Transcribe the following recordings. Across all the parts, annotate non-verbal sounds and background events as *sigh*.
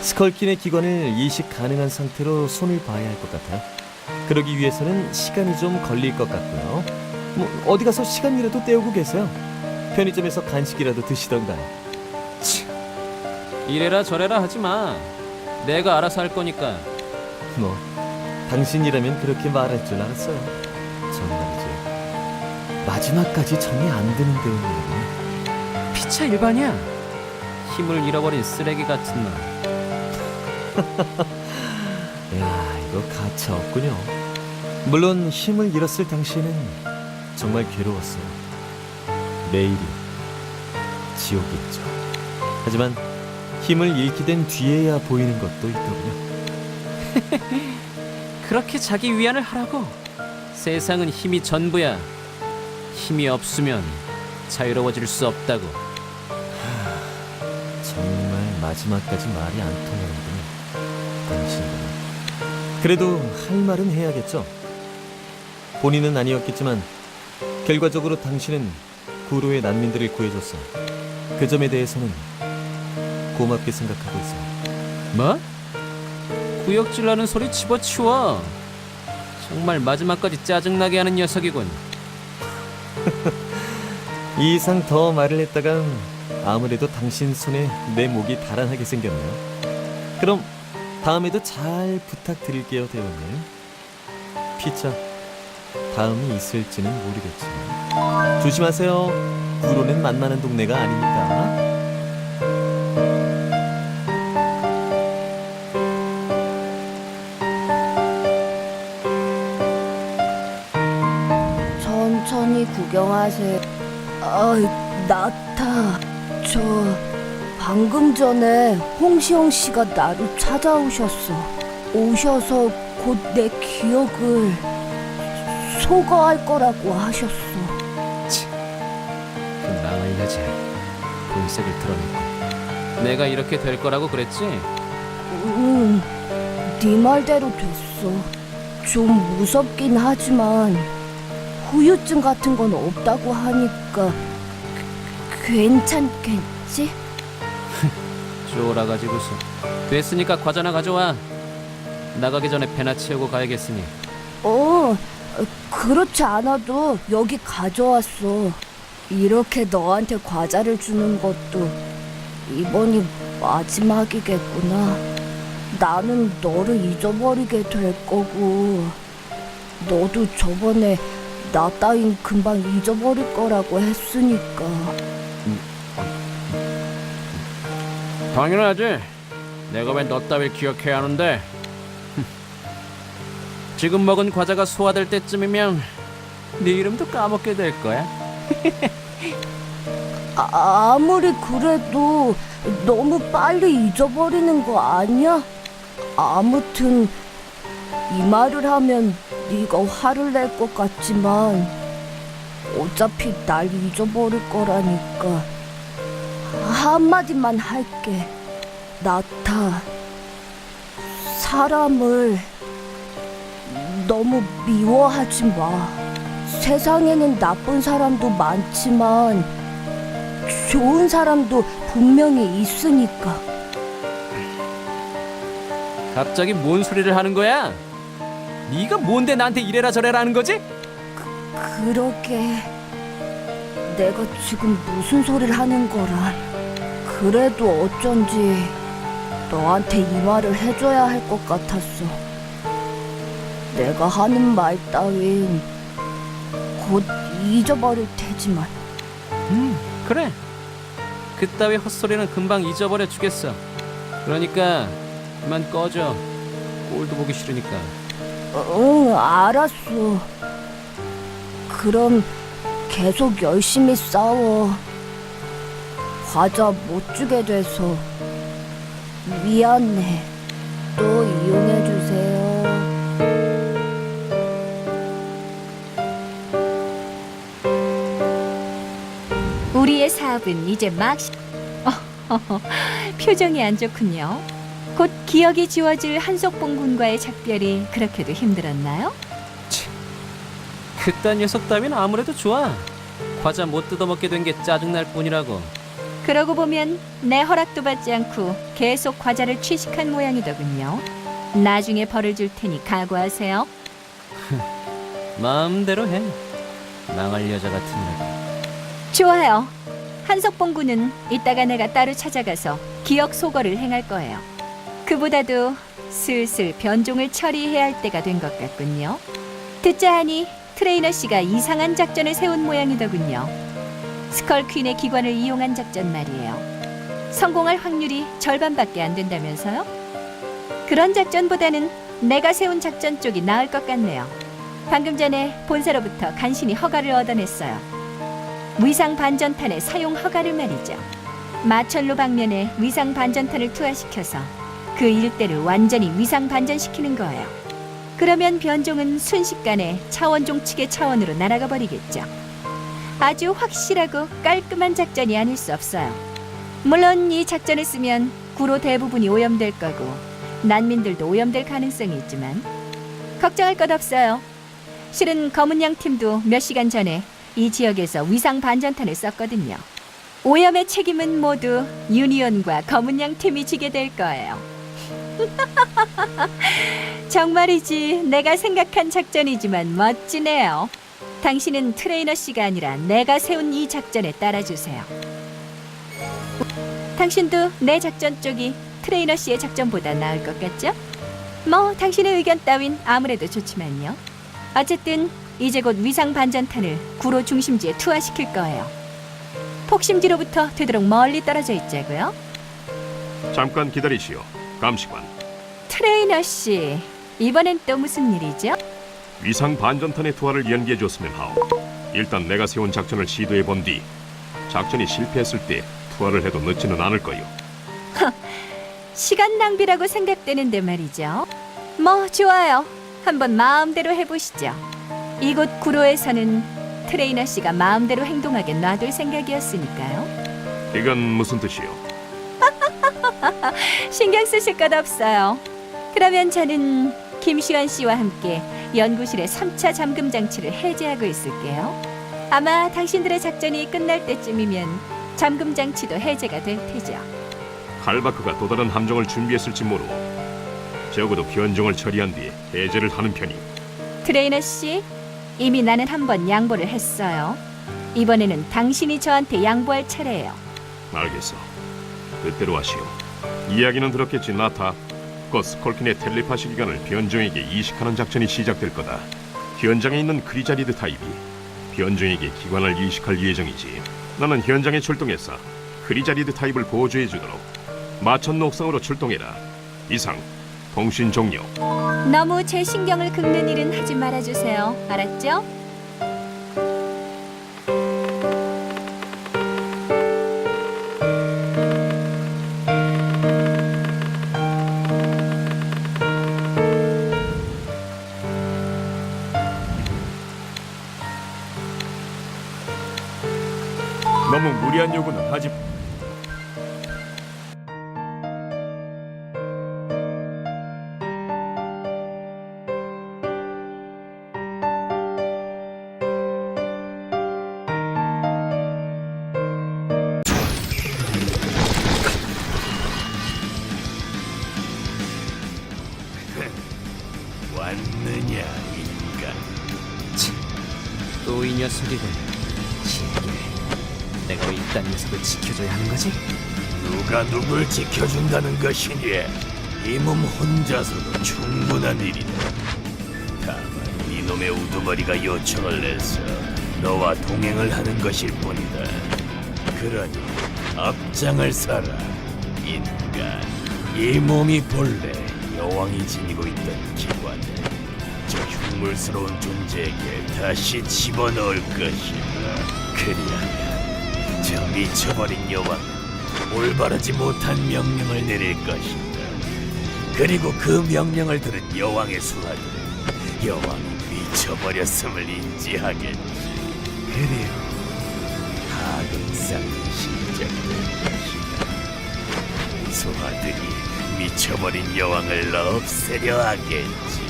스컬킨의 기관을 이식 가능한 상태로 손을 봐야 할 것 같아요. 그러기 위해서는 시간이 좀 걸릴 것 같고요. 뭐 어디 가서 시간이라도 때우고 계세요. 편의점에서 간식이라도 드시던가요. 이래라 저래라 하지 마. 내가 알아서 할 거니까. 뭐 당신이라면 그렇게 말할 줄 알았어요. 정말이죠. 마지막까지 정이 안 드는데요. 피차 일반이야. 힘을 잃어버린 쓰레기 같은 놈. *laughs* 야, 이거 가차 없군요. 물론 힘을 잃었을 당시에는 정말 괴로웠어요. 매일이 지옥이었죠. 하지만 힘을 잃게 된 뒤에야 보이는 것도 있더군요. *laughs* 그렇게 자기 위안을 하라고. 세상은 힘이 전부야. 힘이 없으면 자유로워질 수 없다고. 정말 마지막까지 말이 안 통하는군요. 당신은. 그래도 할 말은 해야겠죠. 본인은 아니었겠지만 결과적으로 당신은 구로의 난민들을 구해줬어. 그 점에 대해서는 고맙게 생각하고 있어요. 뭐? 구역질나는 소리 집어치워. 정말 마지막까지 짜증나게 하는 녀석이군. *laughs* 이 이상 더 말을 했다간 아무래도 당신 손에 내 목이 달아나게 생겼네요. 그럼 다음에도 잘 부탁드릴게요, 대원님. 피자 다음이 있을지는 모르겠지만 조심하세요. 구로는 만만한 동네가 아니니까. 천천히 구경하세요. 아, 나타. 저 방금 전에 홍시영 씨가 나를 찾아오셨어. 오셔서 곧 내 기억을 소거할 거라고 하셨어. 그 망할 여자. 본색을 드러냈고. 내가 이렇게 될 거라고 그랬지? 응, 네 말대로 됐어. 좀 무섭긴 하지만 후유증 같은 건 없다고 하니까 괜찮겠지? *laughs* 쫄아가지고서. 됐으니까 과자나 가져와. 나가기 전에 배나 채우고 가야겠으니. 어, 그렇지 않아도 여기 가져왔어. 이렇게 너한테 과자를 주는 것도 이번이 마지막이겠구나. 나는 너를 잊어버리게 될 거고, 너도 저번에 나 따윈 금방 잊어버릴 거라고 했으니까. 당연하지. 내가 왜 너 따위를 기억해야 하는데? 지금 먹은 과자가 소화될 때쯤이면 네 이름도 까먹게 될 거야. *laughs* 아, 아무리 그래도 너무 빨리 잊어버리는 거 아니야? 아무튼 이 말을 하면 네가 화를 낼 것 같지만 어차피 날 잊어버릴 거라니까 한마디만 할게 나타 사람을 너무 미워하지 마 세상에는 나쁜 사람도 많지만 좋은 사람도 분명히 있으니까. 갑자기 뭔 소리를 하는 거야? 네가 뭔데 나한테 이래라 저래라 하는 거지? 그러게. 내가 지금 무슨 소리를 하는 거라. 그래도 어쩐지 너한테 이 말을 해줘야 할 것 같았어. 내가 하는 말 따윈 곧 잊어버릴 테지만. 음 그래. 그따위 헛소리는 금방 잊어버려 주겠어. 그러니까 그만 꺼져. 꼴도 보기 싫으니까. 응, 알았어. 그럼 계속 열심히 싸워. 과자 못 주게 돼서 미안해. 또 이용해 주세요. 우리의 사업은 이제 막 시... 어, 표정이 안 좋군요. 곧 기억이 지워질 한석봉 군과의 작별이 그렇게도 힘들었나요? 그딴 녀석 따위는 아무래도 좋아. 과자 못 뜯어먹게 된 게 짜증날 뿐이라고. 그러고 보면 내 허락도 받지 않고 계속 과자를 취식한 모양이더군요. 나중에 벌을 줄 테니 각오하세요. *laughs* 마음대로 해. 망할 여자 같은 날. 좋아요. 한석봉 군은 이따가 내가 따로 찾아가서 기억 소거를 행할 거예요. 그보다도 슬슬 변종을 처리해야 할 때가 된 것 같군요. 듣자 하니 트레이너 씨가 이상한 작전을 세운 모양이더군요. 스컬 퀸의 기관을 이용한 작전 말이에요. 성공할 확률이 절반밖에 안 된다면서요? 그런 작전보다는 내가 세운 작전 쪽이 나을 것 같네요. 방금 전에 본사로부터 간신히 허가를 얻어냈어요. 위상 반전탄의 사용 허가를 말이죠. 마천루 방면에 위상 반전탄을 투하시켜서 그 일대를 완전히 위상 반전시키는 거예요. 그러면 변종은 순식간에 차원종 측의 차원으로 날아가 버리겠죠. 아주 확실하고 깔끔한 작전이 아닐 수 없어요. 물론 이 작전을 쓰면 구로 대부분이 오염될 거고 난민들도 오염될 가능성이 있지만 걱정할 것 없어요. 실은 검은 양 팀도 몇 시간 전에 이 지역에서 위상 반전탄을 썼거든요. 오염의 책임은 모두 유니온과 검은 양 팀이 지게 될 거예요. *laughs* 정말이지 내가 생각한 작전이지만 멋지네요. 당신은 트레이너 씨가 아니라 내가 세운 이 작전에 따라주세요. 당신도 내 작전 쪽이 트레이너 씨의 작전보다 나을 것 같죠? 뭐 당신의 의견 따윈 아무래도 좋지만요. 어쨌든 이제 곧 위상 반전탄을 구로 중심지에 투하시킬 거예요. 폭심지로부터 되도록 멀리 떨어져 있자고요. 잠깐 기다리시오. 감시관. 트레이너 씨, 이번엔 또 무슨 일이죠? 위상 반전탄의 투하를 연기해 줬으면 하오. 일단 내가 세운 작전을 시도해 본 뒤 작전이 실패했을 때 투하를 해도 늦지는 않을 거요. 시간 낭비라고 생각되는데 말이죠. 뭐 좋아요. 한번 마음대로 해보시죠. 이곳 구로에서는 트레이너 씨가 마음대로 행동하게 놔둘 생각이었으니까요. 이건 무슨 뜻이오? *laughs* 신경 쓰실 것 없어요. 그러면 저는 김시환 씨와 함께 연구실의 3차 잠금 장치를 해제하고 있을게요. 아마 당신들의 작전이 끝날 때쯤이면 잠금 장치도 해제가 될 테죠. 칼바크가 또 다른 함정을 준비했을지 모르오. 적어도 변종을 처리한 뒤에 해제를 하는 편이. 트레이너 씨, 이미 나는 한 번 양보를 했어요. 이번에는 당신이 저한테 양보할 차례예요. 알겠어. 뜻대로 하시오. 이야기는 들었겠지 나타. 곧 스콜킨의 텔레파시 기관을 변종에게 이식하는 작전이 시작될 거다. 현장에 있는 크리자리드 타입이 변종에게 기관을 이식할 예정이지. 나는 현장에 출동해서 크리자리드 타입을 보조해 주도록 마천 옥상으로 출동해라. 이상 통신 종료. 너무 제 신경을 긁는 일은 하지 말아주세요. 알았죠? 이 녀석이군. 신기해. 내가 왜 이딴 녀석을 지켜줘야 하는 거지? 누가 누굴 지켜준다는 것이니 이 몸 혼자서도 충분한 일이다 다만 이놈의 우두머리가 요청을 해서 너와 동행을 하는 것일 뿐이다 그러니 앞장을 서라 인간 이 몸이 본래 여왕이 지니고 있던 기관을 저 흉물스러운 존재에게 다시 집어넣을 것이다 그리하면 저 미쳐버린 여왕은 올바르지 못한 명령을 내릴 것이다. 그리고 그 명령을 들은 여왕의 수하들은 여왕이 미쳐버렸음을 인지하겠지. 그리고 하극상이 시작될 것이다. 수하들이 미쳐버린 여왕을 없애려 하겠지.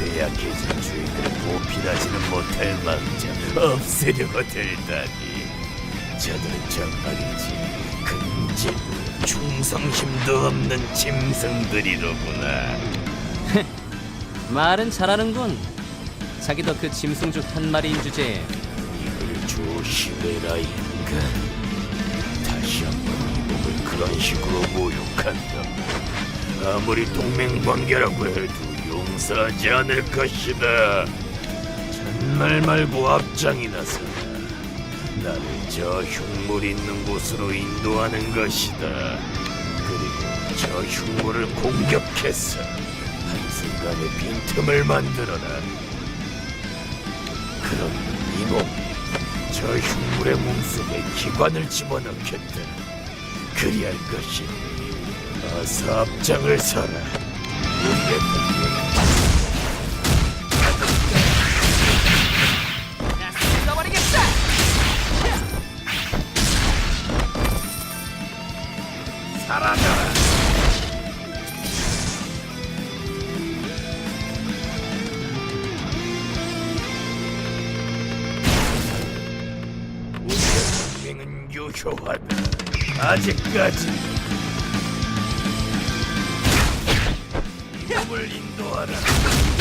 쇠약해진 죄인을 보필하지는 못할 망정 없애려고 들다니. 저들은 정말이지 근질 충성심도 없는 짐승들이로구나. *laughs* 말은 잘하는군. 자기도 그 짐승 중한 마리인 주제에 이걸 조심해라 인간. 다시 한번 이 몸을 그런 식으로 모욕한다. 아무리 동맹 관계라고 해도 용서하지 않을 것이다. 잔말 말고 앞장이 나서 나를 저 흉물 있는 곳으로 인도하는 것이다. 그리고 저 흉물을 공격해서 한순간에 빈틈을 만들어라. 그럼 이 몸이 저 흉물의 몸속에 기관을 집어넣겠다. 그리할 것이니 어서 앞장을 서라. 우리의 동맹은 유효하다. 아직까지. 이 몸을 인도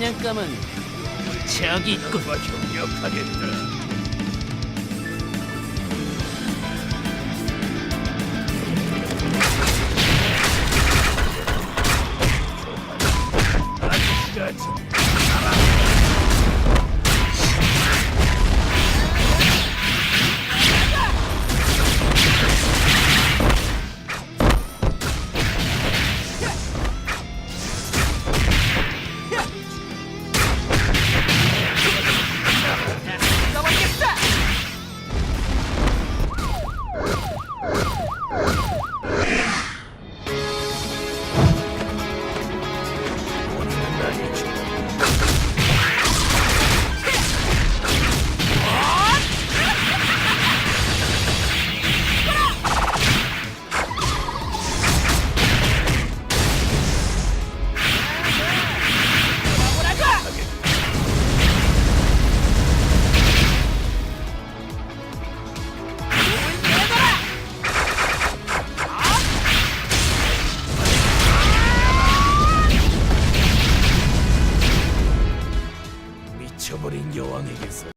사냥감은 저기 있군. 과 협력하겠다.